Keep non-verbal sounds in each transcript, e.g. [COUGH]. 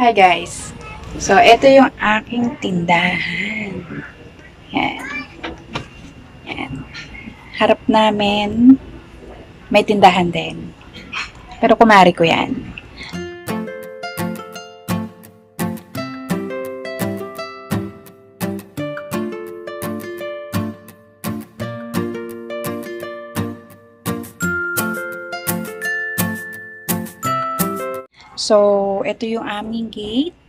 Hi guys. So, ito yung aking tindahan. Yan. Yan. Harap namin, may tindahan din. Pero kumari ko yan. So, ito yung aming gate.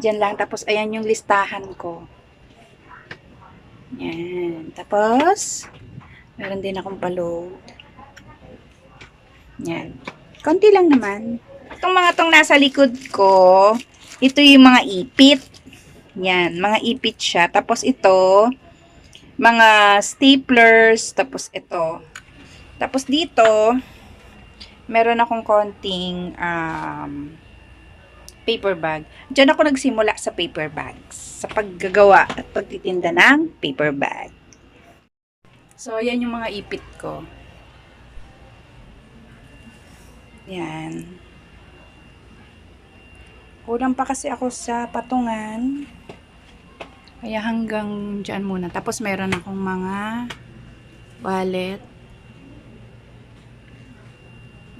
Diyan lang. Tapos, ayan yung listahan ko. Yan. Tapos, meron din akong paload. Yan. Konti lang naman. Itong mga tong nasa likod ko, ito yung mga ipit. Yan. Mga ipit siya. Tapos ito, mga staplers. Tapos ito. Tapos dito, meron akong konting um, paper bag. Diyan ako nagsimula sa paper bags. Sa paggagawa at pagtitinda ng paper bag. So, yan yung mga ipit ko. Yan. Kulang pa kasi ako sa patungan. Kaya hanggang dyan muna. Tapos meron akong mga wallet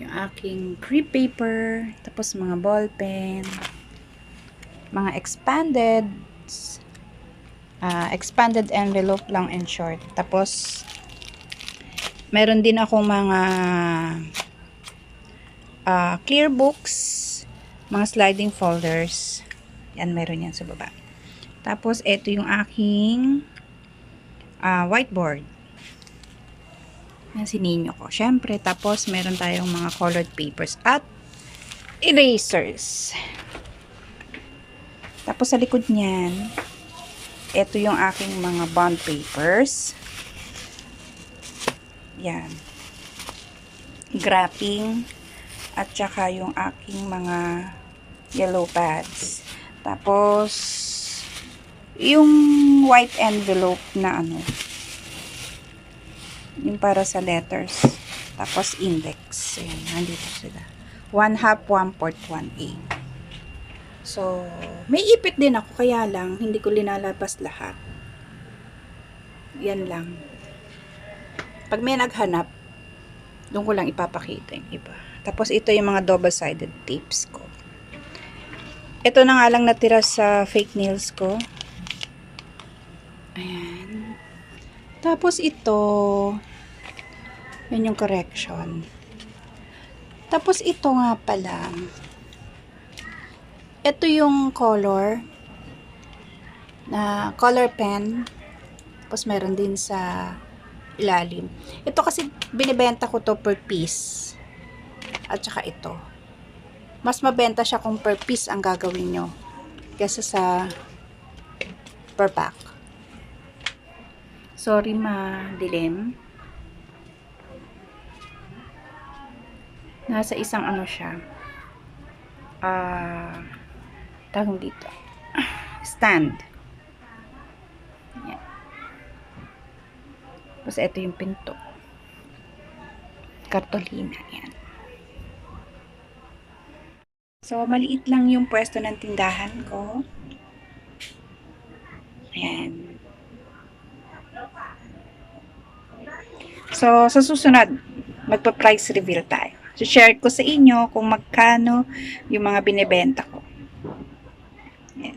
yung aking crepe paper, tapos mga ball pen, mga expanded, ah, expanded envelope lang in short. Tapos, meron din akong mga ah, clear books, mga sliding folders. Yan, meron yan sa baba. Tapos, ito yung aking ah, whiteboard. Yan si Ninyo ko. Siyempre, tapos meron tayong mga colored papers at erasers. Tapos sa likod niyan, ito yung aking mga bond papers. Yan. Graphing. At saka yung aking mga yellow pads. Tapos, yung white envelope na ano, yung para sa letters. Tapos index. Ayan, nandito sila. 1 half, 1 fourth, 1A. So, may ipit din ako, kaya lang, hindi ko linalabas lahat. Yan lang. Pag may naghanap, doon ko lang ipapakita yung iba. Tapos, ito yung mga double-sided tapes ko. Ito na nga lang natira sa fake nails ko. Ayan. Tapos ito, yun yung correction. Tapos ito nga pala, ito yung color, na color pen. Tapos meron din sa ilalim. Ito kasi binibenta ko to per piece. At saka ito. Mas mabenta siya kung per piece ang gagawin nyo. Kesa sa per pack. Sorry madilim. Nasa isang ano siya. Ah, tawag dito. [CLEARS THROAT] Stand. Yan. Tapos ito yung pinto. Kartolina. Yan. So, maliit lang yung pwesto ng tindahan ko. Ayan. So, sa susunod, magpa-price reveal tayo. So, share ko sa inyo kung magkano yung mga binibenta ko. Ayan.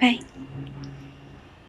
Bye!